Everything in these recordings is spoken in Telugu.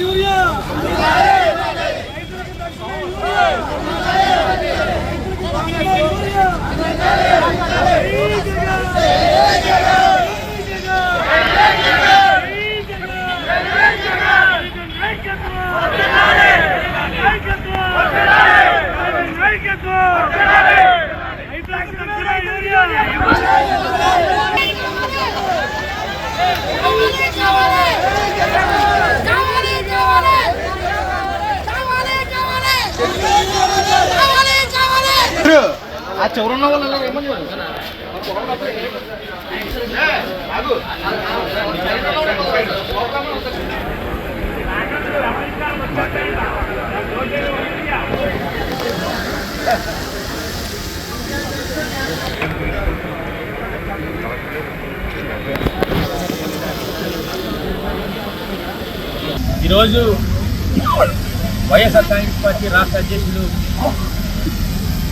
యూరియా ఆ చివరున్న వాళ్ళు ఈరోజు వైఎస్ఆర్ కాంగ్రెస్ పార్టీ రాష్ట్ర అధ్యక్షులు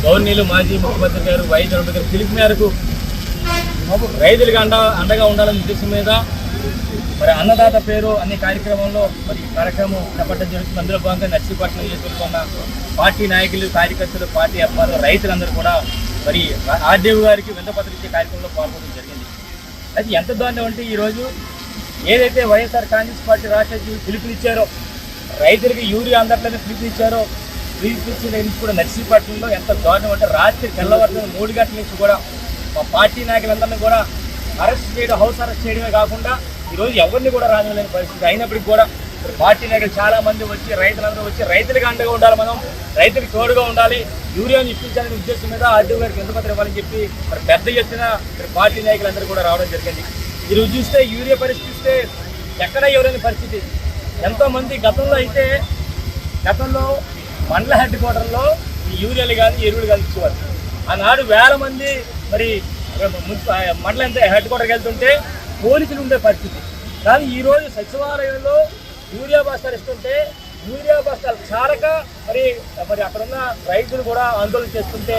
గవర్నీలు మాజీ ముఖ్యమంత్రి గారు వైఎస్ రెడ్డి గారు పిలుపు మేరకు రైతులకు అండ అండగా ఉండాలనే ఉద్దేశం మీద మరి అన్నదాత పేరు అనే కార్యక్రమంలో మరి కార్యక్రమం చేపట్టడం జరుగుతుంది. అందులో భాగంగా నర్సీపట్నం చేసుకున్న పార్టీ నాయకులు కార్యకర్తలు పార్టీ అబ్బాయిలు రైతులందరూ కూడా మరి ఆర్డీఓ గారికి విందపత్రం ఇచ్చే కార్యక్రమంలో పాల్గొనడం జరిగింది. అది ఎంత దారుణం అంటే ఈరోజు ఏదైతే వైఎస్ఆర్ కాంగ్రెస్ పార్టీ రాష్ట్ర పిలుపునిచ్చారో రైతులకి యూరియా అందట్లనే పిలుపునిచ్చారో పిలుపునిచ్చిన నుంచి కూడా నర్సీపట్నంలో ఎంత దారుణం అంటే రాత్రి తెల్లవారుజామున మూడు గంటల నుంచి కూడా మా పార్టీ నాయకులందరినీ కూడా అరెస్ట్ చేయడం హౌస్ అరెస్ట్ చేయడమే కాకుండా ఈరోజు ఎవరిని కూడా రానివ్వలేని పరిస్థితి. అయినప్పటికీ కూడా పార్టీ నాయకులు చాలా మంది వచ్చి రైతులందరూ వచ్చి రైతులకు అండగా ఉండాలి మనం రైతులకు తోడుగా ఉండాలి యూరియాను ఇప్పించాలనే ఉద్దేశం మీద ఆర్డీఓ గారికి ఎంత ఇవ్వాలని చెప్పి మరి పెద్ద ఎత్తున పార్టీ నాయకులందరూ కూడా రావడం జరిగింది. ఈరోజు చూస్తే యూరియా పరిస్థితి చూస్తే ఎక్కడ ఎవరైన పరిస్థితి. ఎంతోమంది గతంలో అయితే గతంలో మండల హెడ్ క్వార్టర్లో ఈ యూరియాలు కానీ ఎరువులు కానీ ఇచ్చేవారు. ఆనాడు వేల మంది మరి మండల హెడ్ క్వార్టర్కి వెళ్తుంటే పోలీసులు ఉండే పరిస్థితి. కానీ ఈరోజు సచివాలయంలో యూరియా బస్తాలు ఇస్తుంటే యూరియా బస్తాలు చాలక మరి మరి అక్కడ ఉన్న రైతులు కూడా ఆందోళన చేస్తుంటే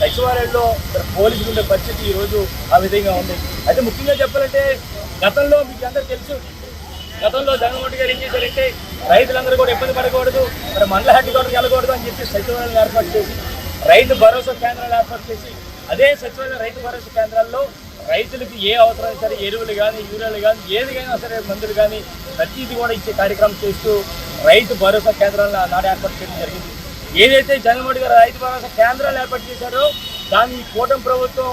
సచివాలయంలో మరి పోలీసులు ఉండే పరిస్థితి ఈరోజు ఆ విధంగా ఉంది. అయితే ముఖ్యంగా చెప్పాలంటే గతంలో మీకు అందరూ తెలుసు గతంలో జగన్మోహన్ గారు ఏం చేశారంటే రైతులందరూ కూడా ఇబ్బంది పడకూడదు మరి మండల హెడ్ క్వార్టర్కి వెళ్ళకూడదు అని చెప్పి సచివాలయం ఏర్పాటు చేసి రైతు భరోసా కేంద్రాలు ఏర్పాటు చేసి అదే సచివాలయం రైతు భరోసా కేంద్రాల్లో రైతులకు ఏ అవసరం సరే ఎరువులు కానీ యూరియాలు కానీ ఏదికైనా సరే మందులు కానీ ప్రతిదీ కూడా ఇచ్చే కార్యక్రమం చేస్తూ రైతు భరోసా కేంద్రాలను నాడు ఏర్పాటు చేయడం జరిగింది. ఏదైతే జగన్మోహన్ గారు రైతు భరోసా కేంద్రాలు ఏర్పాటు చేశారో దాన్ని కూటమి ప్రభుత్వం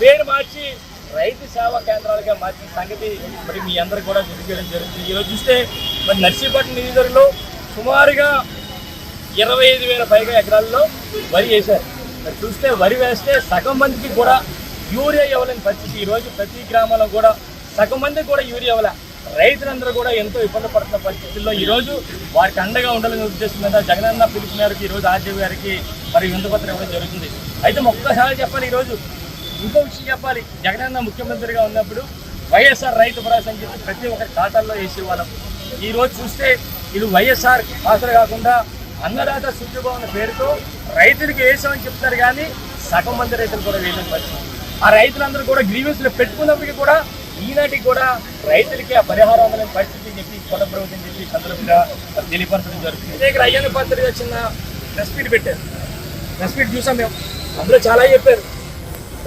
పేరు మార్చి రైతు సేవా కేంద్రాలుగా మార్చిన సంగతి మరి మీ అందరికి కూడా గుర్తు చేయడం జరుగుతుంది ఈరోజు చూస్తే మరి నర్సీపట్నం నిధులలో సుమారుగా ఇరవై ఐదు వేల పైగా ఎకరాల్లో వరి వేశారు. మరి చూస్తే వరి వేస్తే సగం మందికి కూడా యూరియా ఇవ్వలేని పరిస్థితి. ఈరోజు ప్రతి గ్రామంలో కూడా సగం మందికి కూడా యూరియా ఇవ్వలే. రైతులందరూ కూడా ఎంతో ఇబ్బంది పడుతున్న పరిస్థితుల్లో ఈరోజు వారికి అండగా ఉండాలని ఉద్దేశం మీద జగనన్న పిలుపు మేరకు ఈరోజు ఆర్డీఓ గారికి మరి విందుపత్రం ఇవ్వడం జరుగుతుంది. అయితే ఒక్కసారి చెప్పాలి ఈరోజు ఇంకో విషయం చెప్పాలి. జగనన్న ముఖ్యమంత్రిగా ఉన్నప్పుడు వైఎస్ఆర్ రైతు భరోసా అని చెప్పి ప్రతి ఒక్కరి ఖాతాల్లో వేసేవాళ్ళం. ఈరోజు చూస్తే వీళ్ళు వైఎస్ఆర్ ఆసరా కాకుండా అన్నదాత సుఖభవన పేరుతో రైతులకు వేసామని చెప్తారు కానీ సగం మంది రైతులు కూడా వేయడం పరిస్థితి. ఆ రైతులందరూ కూడా గ్రీవెన్స్లో పెట్టుకున్నప్పటికీ కూడా ఈనాటికి కూడా రైతులకి ఆ పరిహారం అందలేని పరిస్థితి చెప్పి కొత్త ప్రభుత్వం చెప్పి సందర్భంగా తెలియపరచడం జరుగుతుంది. ఇదే ఇక్కడ అయ్యన్న పత్రిక చిన్న ప్రెస్ పెట్టారు. ప్రెస్ చూసాం మేము. అందులో చాలా చెప్పారు.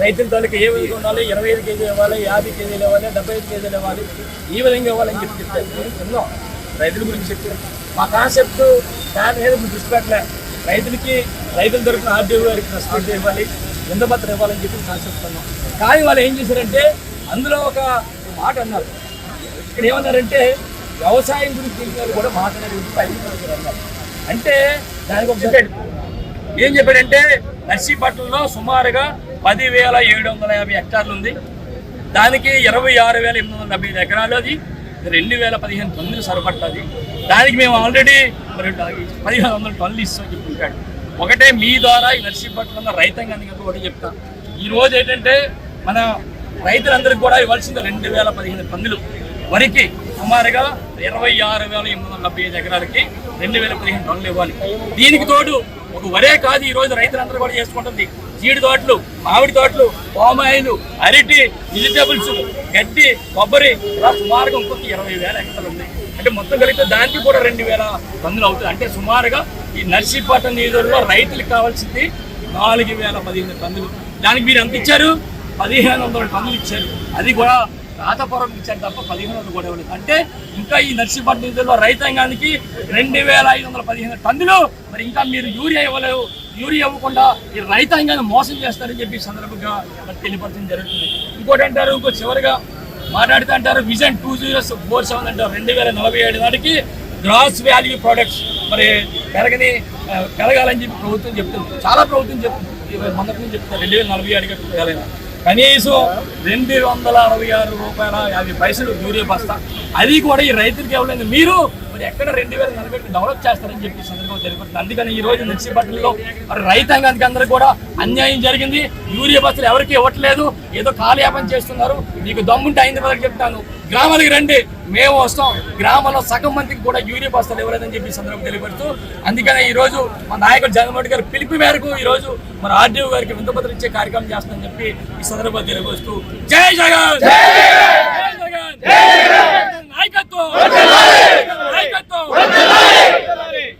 రైతుల తాలూకు ఏ విధంగా ఉండాలి? ఇరవై ఐదు కేజీలు ఇవ్వాలి యాభై కేజీలు ఇవ్వాలి డెబ్బై ఐదు కేజీలు ఇవ్వాలి ఈ విధంగా ఇవ్వాలని చెప్పి చెప్తారు ఎన్నో రైతుల గురించి చెప్పారు మా కాన్సెప్ట్ దాని మీద ఇప్పుడు దృష్టి పెట్టలే. రైతులకి రైతుల దొరికిన ఆర్డీఓ గారికి రెస్పాన్స్ ఇవ్వాలి విందపత్రం ఇవ్వాలని చెప్పి కాన్సెప్ట్ అన్నాం కానీ వాళ్ళు ఏం చేశారంటే అందులో ఒక మాట అన్నారు. ఇక్కడ ఏమన్నారంటే వ్యవసాయం గురించి కూడా మాట్లాడే అన్నారు. అంటే దానికి ఒక ఏం చెప్పాడంటే నర్సీపట్నంలో సుమారుగా పదివేల ఏడు వందల యాభై హెక్టార్లు ఉంది. దానికి ఇరవై ఆరు వేల ఎనిమిది వందల డెబ్బై ఐదు ఎకరాలు అది. రెండు వేల పదిహేను టన్నులు సరిపడుతుంది. దానికి మేము ఆల్రెడీ మరి పదిహేను వందల టన్నులు ఇస్తామని చెప్పుకుంటాడు. ఒకటే మీ ద్వారా ఈ నర్సీపట్నంలో రైతాంగానికి ఒకటి చెప్తా. ఈరోజు ఏంటంటే మన రైతులందరికీ కూడా ఇవ్వాల్సింది రెండు వేల పదిహేను టన్నులు. వరికి సుమారుగా ఇరవై ఆరు వేల ఎనిమిది వందల డెబ్బై ఐదు ఎకరాలకి రెండు వేల పదిహేను టన్నులు ఇవ్వాలి. దీనికి తోడు ఒక వరే కాదు ఈ రోజు రైతులందరూ కూడా చేసుకుంటుంది. జీడి తోటలు మామిడి తోటలు పామాయిలు అరటి వెజిటేబుల్స్ గడ్డి కొబ్బరి ఇలా సుమారుగా ఇంకొక ఇరవై వేల ఎకరాలు ఉన్నాయి. అంటే మొత్తం కలిపితే దానికి కూడా రెండు వేల టన్నులు అవుతుంది. అంటే సుమారుగా ఈ నర్సీపట్నం నియోజకవర్గంలో రైతులకు కావాల్సింది నాలుగు వేల పదిహేను టన్నులు. దానికి మీరు ఎంత ఇచ్చారు? పదిహేను వందల టన్నులు ఇచ్చారు. అది కూడా రాతపురం ఇచ్చాడు తప్ప పదిహేను వందలు కూడా ఇవ్వలేదు. అంటే ఇంకా ఈ నర్సీపట్నం నిధుల్లో రైతాంగానికి రెండు వేల ఐదు వందల పదిహేను టన్నులు మరి ఇంకా మీరు యూరియా ఇవ్వలేవు. యూరియా ఇవ్వకుండా ఈ రైతాంగాన్ని మోసం చేస్తారని చెప్పి సందర్భంగా మరి తెలియపరచడం జరుగుతుంది. ఇంకోటి అంటారు ఇంకో చివరిగా మాట్లాడుతూ అంటారు vision two zero four seven అంటారు. రెండు వేల నలభై ఏడు నాటికి గ్రాస్ వాల్యూ ప్రొడక్ట్స్ మరి పెరగని పెరగాలని చెప్పి ప్రభుత్వం చెప్తుంది. చాలా ప్రభుత్వం చెప్తుంది. మొదటి నుంచి చెప్తారు రెండు వేల నలభై ఏడుగా వేయాలని కనీసం రెండు వందల అరవై ఆరు రూపాయల యాభై పైసలు యూరియా బస్తా. అది కూడా ఈ రైతులకు ఇవ్వలేదు. మీరు మరి ఎక్కడ రెండు వేల నలభై డెవలప్ చేస్తారని చెప్పి సందర్భంగా తెలియపడుతుంది. అందుకని ఈ రోజు నర్సీపట్నంలో రైతాంగానికి అందరూ కూడా అన్యాయం జరిగింది. యూరియా బస్సులు ఎవరికి ఇవ్వట్లేదు. ఏదో కాలయాపన చేస్తున్నారు. మీకు దమ్ముంటే అయింది వరకు చెప్తాను. గ్రామానికి రండి. మేము వస్తాం. గ్రామంలో సగం మందికి కూడా యూరియా బస్తాలు ఇవ్వలేదని చెప్పి ఈ సందర్భంగా తెలియపడుతూ అందుకనే ఈ రోజు మా నాయకుడు జగన్మోహన్ గారు పిలుపు మేరకు ఈ రోజు మన ఆర్డీఓ గారికి వింతపత్రం ఇచ్చే కార్యక్రమం చేస్తామని చెప్పి ఈ సందర్భంగా తెలియపరుస్తూ జై జగన్! జై జగన్! నాయకత్వం! Go!